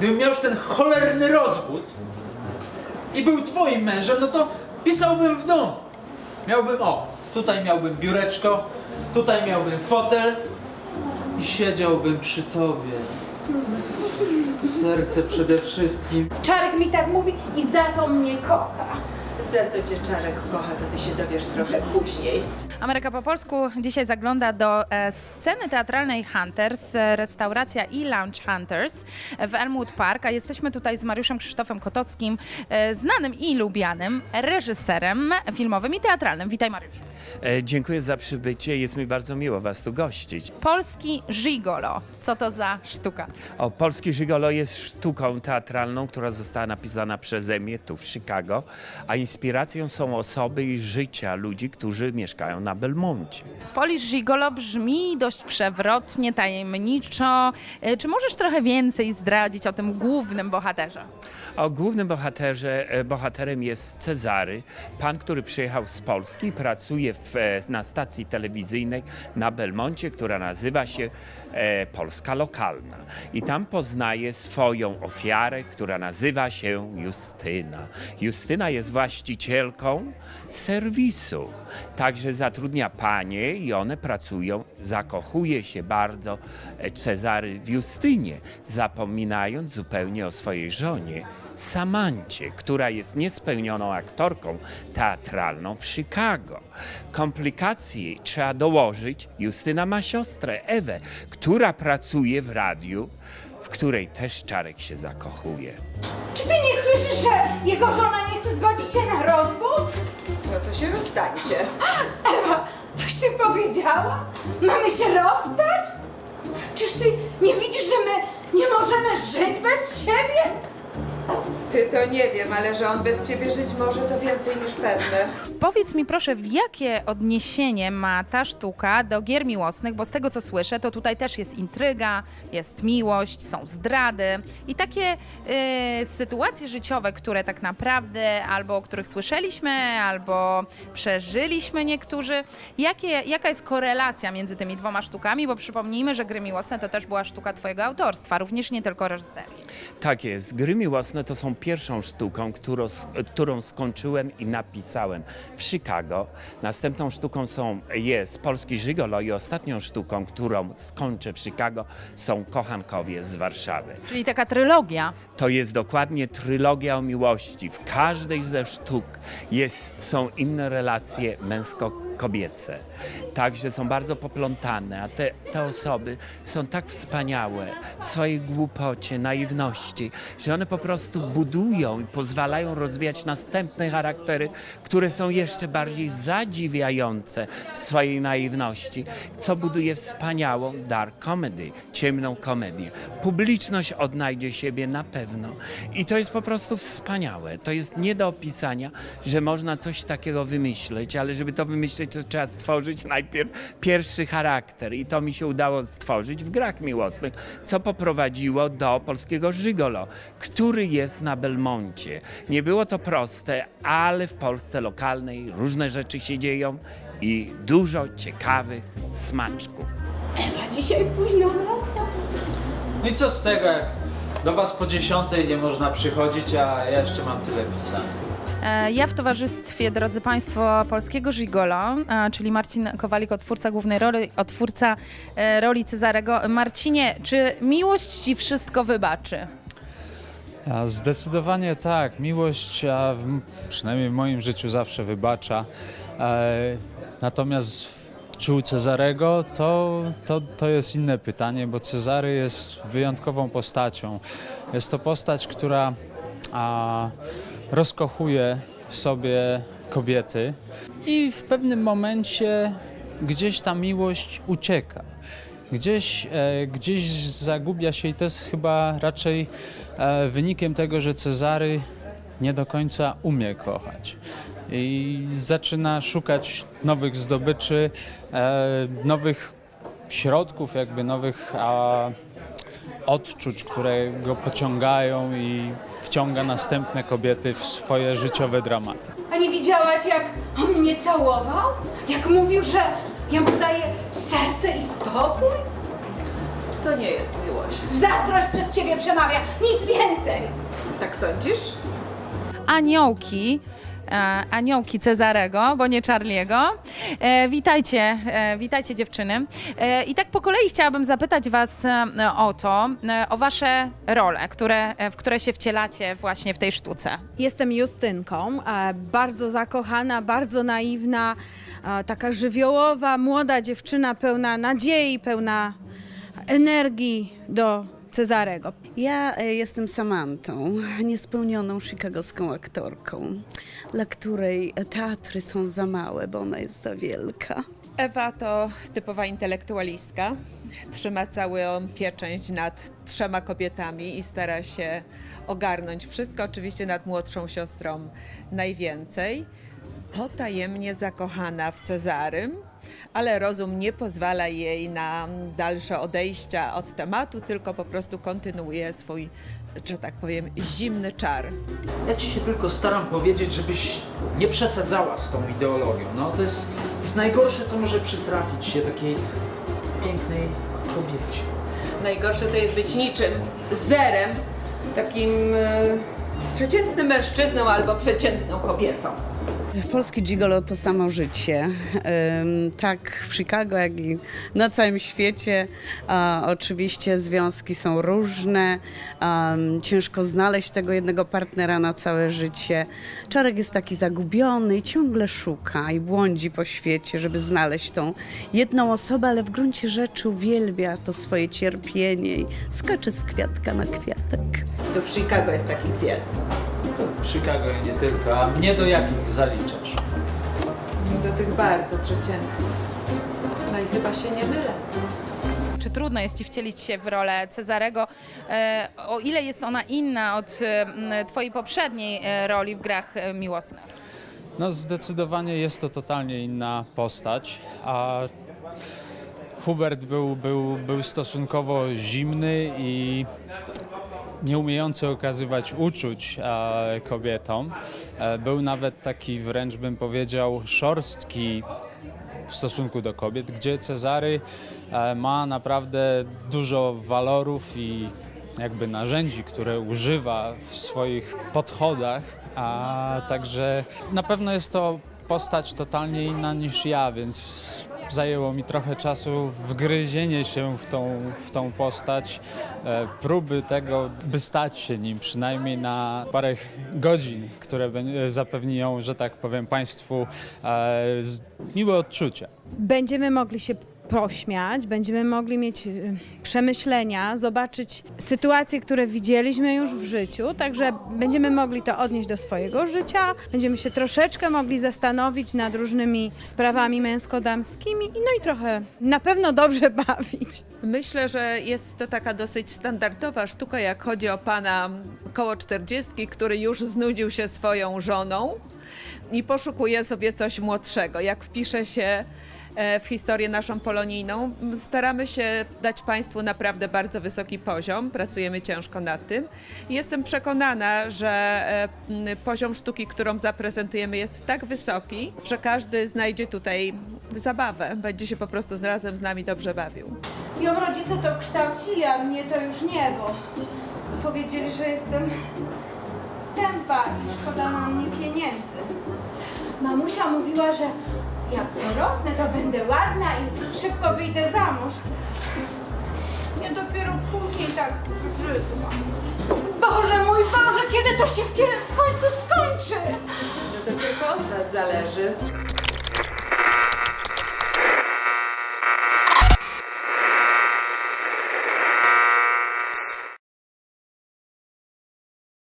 gdybym miał już ten cholerny rozwód i był twoim mężem, no to pisałbym w dom. Miałbym, o, tutaj miałbym biureczko, tutaj miałbym fotel i siedziałbym przy tobie. Serce przede wszystkim. Czarek mi tak mówi i za to mnie kocha. Za co cię Czarek kocha, to ty się dowiesz trochę później. Ameryka po polsku dzisiaj zagląda do e, sceny teatralnej Hunters, e, restauracja i lounge Hunters w Elmwood Park, a jesteśmy tutaj z Mariuszem Krzysztofem Kotockim, e, znanym i lubianym reżyserem filmowym i teatralnym. Witaj Mariusz. E, Dziękuję za przybycie, jest mi bardzo miło Was tu gościć. Polski Gigolo. Co to za sztuka? O, Polski Żygolo jest sztuką teatralną, która została napisana przeze mnie tu w Chicago, a inspiracją są osoby i życia ludzi, którzy mieszkają na Belmoncie. Polish Gigolo brzmi dość przewrotnie, tajemniczo. E, Czy możesz trochę więcej zdradzić o tym głównym bohaterze? O głównym bohaterze, e, bohaterem jest Cezary, pan, który przyjechał z Polski i pracuje w, e, na stacji telewizyjnej na Belmoncie, która nazywa się Polska Lokalna. I tam poznaje swoją ofiarę, która nazywa się Justyna. Justyna jest właścicielką serwisu, także zatrudnia panie i one pracują, zakochuje się bardzo e, Cezary w Justynie, zapominając zupełnie o swojej żonie. Samancie, która jest niespełnioną aktorką teatralną w Chicago. Komplikacji trzeba dołożyć. Justyna ma siostrę Ewę, która pracuje w radiu, w której też Czarek się zakochuje. Czy ty nie słyszysz, że jego żona nie na rozwód? No to się rozstańcie. Ewa, coś ty powiedziała? Mamy się rozstać? Czyż ty nie widzisz, że my nie możemy żyć bez siebie? Ty to nie wiem, ale że on bez ciebie żyć może, to więcej niż pewne. Powiedz mi proszę, w jakie odniesienie ma ta sztuka do gier miłosnych, bo z tego co słyszę, to tutaj też jest intryga, jest miłość, są zdrady i takie y, sytuacje życiowe, które tak naprawdę albo o których słyszeliśmy, albo przeżyliśmy niektórzy. Jakie, jaka jest korelacja między tymi dwoma sztukami? Bo przypomnijmy, że gry miłosne to też była sztuka twojego autorstwa, również nie tylko reżyserii. Tak jest. Gry miłosne to są pierwszą sztuką, którą, którą skończyłem i napisałem w Chicago. Następną sztuką są, jest Polski Żygolo i ostatnią sztuką, którą skończę w Chicago są Kochankowie z Warszawy. Czyli taka trylogia. To jest dokładnie trylogia o miłości. W każdej ze sztuk jest, są inne relacje męsko-kobiece. Także są bardzo poplątane, a te, te osoby są tak wspaniałe w swojej głupocie, naiwności, że one po prostu budują i pozwalają rozwijać następne charaktery, które są jeszcze bardziej zadziwiające w swojej naiwności, co buduje wspaniałą dark comedy, ciemną komedię. Publiczność odnajdzie siebie na pewno. I to jest po prostu wspaniałe. To jest nie do opisania, że można coś takiego wymyśleć, ale żeby to wymyśleć, to trzeba stworzyć najpierw pierwszy charakter. I to mi się udało stworzyć w grach miłosnych, co poprowadziło do polskiego Żygolo, który jest na Belmoncie. Nie było to proste, ale w Polsce lokalnej różne rzeczy się dzieją i dużo ciekawych smaczków. Ewa dzisiaj późno wraca. No i co z tego, jak do was po dziesiątej nie można przychodzić, a ja jeszcze mam tyle pisane. E, Ja w towarzystwie, drodzy Państwo, polskiego Gigolo, e, czyli Marcin Kowalik, otwórca głównej roli, otwórca e, roli Cezarego. Marcinie, czy miłość Ci wszystko wybaczy? Zdecydowanie tak. Miłość, przynajmniej w moim życiu, zawsze wybacza. Natomiast czuł Cezarego to, to, to jest inne pytanie, bo Cezary jest wyjątkową postacią. Jest to postać, która a, rozkochuje w sobie kobiety i w pewnym momencie gdzieś ta miłość ucieka. Gdzieś, e, gdzieś zagubia się i to jest chyba raczej e, wynikiem tego, że Cezary nie do końca umie kochać. I zaczyna szukać nowych zdobyczy, e, nowych środków, jakby nowych a, odczuć, które go pociągają i wciąga następne kobiety w swoje życiowe dramaty. A nie widziałaś, jak on mnie całował? Jak mówił, że ja mu daję serce i spokój? To nie jest miłość. Zazdrość przez ciebie przemawia, nic więcej. Tak sądzisz? aniołki, aniołki Cezarego, bo nie Charliego. E, witajcie, e, witajcie dziewczyny. E, I tak po kolei chciałabym zapytać was e, o to, e, o wasze role, które, e, w które się wcielacie właśnie w tej sztuce. Jestem Justynką, e, bardzo zakochana, bardzo naiwna, e, taka żywiołowa, młoda dziewczyna pełna nadziei, pełna energii do Cezarego. Ja e, jestem Samantą, niespełnioną chicagowską aktorką, dla której teatry są za małe, bo ona jest za wielka. Ewa to typowa intelektualistka. Trzyma całą pieczęć nad trzema kobietami i stara się ogarnąć wszystko, oczywiście nad młodszą siostrą najwięcej. Potajemnie zakochana w Cezarym, ale rozum nie pozwala jej na dalsze odejścia od tematu, tylko po prostu kontynuuje swój, że tak powiem, zimny czar. Ja ci się tylko staram powiedzieć, żebyś nie przesadzała z tą ideologią. No, to, jest, to jest najgorsze, co może przytrafić się takiej pięknej kobiecie. Najgorsze to jest być niczym, zerem, takim e, przeciętnym mężczyzną albo przeciętną kobietą. Polski gigolo to samo życie. Tak w Chicago, jak i na całym świecie. Oczywiście związki są różne. Ciężko znaleźć tego jednego partnera na całe życie. Czarek jest taki zagubiony i ciągle szuka i błądzi po świecie, żeby znaleźć tą jedną osobę, ale w gruncie rzeczy uwielbia to swoje cierpienie i skacze z kwiatka na kwiatek. W Chicago jest takich wielu. W Chicago i nie tylko. A mnie do jakich zaliczasz? Do tych bardzo przeciętnych. No i chyba się nie mylę. Czy trudno jest ci wcielić się w rolę Cezarego, e, o ile jest ona inna od e, m, twojej poprzedniej e, roli w grach e, miłosnych? No zdecydowanie jest to totalnie inna postać, a Hubert był, był, był stosunkowo zimny i nieumiejący okazywać uczuć e, kobietom. E, był nawet taki wręcz bym powiedział szorstki w stosunku do kobiet, gdzie Cezary e, ma naprawdę dużo walorów i jakby narzędzi, które używa w swoich podchodach, a także na pewno jest to postać totalnie inna niż ja, więc zajęło mi trochę czasu wgryzienie się w tą, w tą postać, e, próby tego, by stać się nim przynajmniej na parę godzin, które bę- zapewnią, że tak powiem, Państwu e, miłe odczucia. Będziemy mogli się pośmiać, będziemy mogli mieć y, przemyślenia, zobaczyć sytuacje, które widzieliśmy już w życiu, także będziemy mogli to odnieść do swojego życia, będziemy się troszeczkę mogli zastanowić nad różnymi sprawami męsko-damskimi, no i trochę na pewno dobrze bawić. Myślę, że jest to taka dosyć standardowa sztuka, jak chodzi o pana koło czterdziestki, który już znudził się swoją żoną i poszukuje sobie coś młodszego. Jak wpisze się w historię naszą polonijną, staramy się dać Państwu naprawdę bardzo wysoki poziom, pracujemy ciężko nad tym. Jestem przekonana, że e, poziom sztuki, którą zaprezentujemy jest tak wysoki, że każdy znajdzie tutaj zabawę, będzie się po prostu razem z nami dobrze bawił. Ją rodzice to kształcili, a mnie to już nie, bo powiedzieli, że jestem tępa i szkoda na mnie pieniędzy. Mamusia mówiła, że jak dorosnę, to będę ładna i szybko wyjdę za mąż. Ja dopiero później tak zbrzydłam. Boże mój Boże, kiedy to się w, końcu skończy? No to tylko od nas zależy.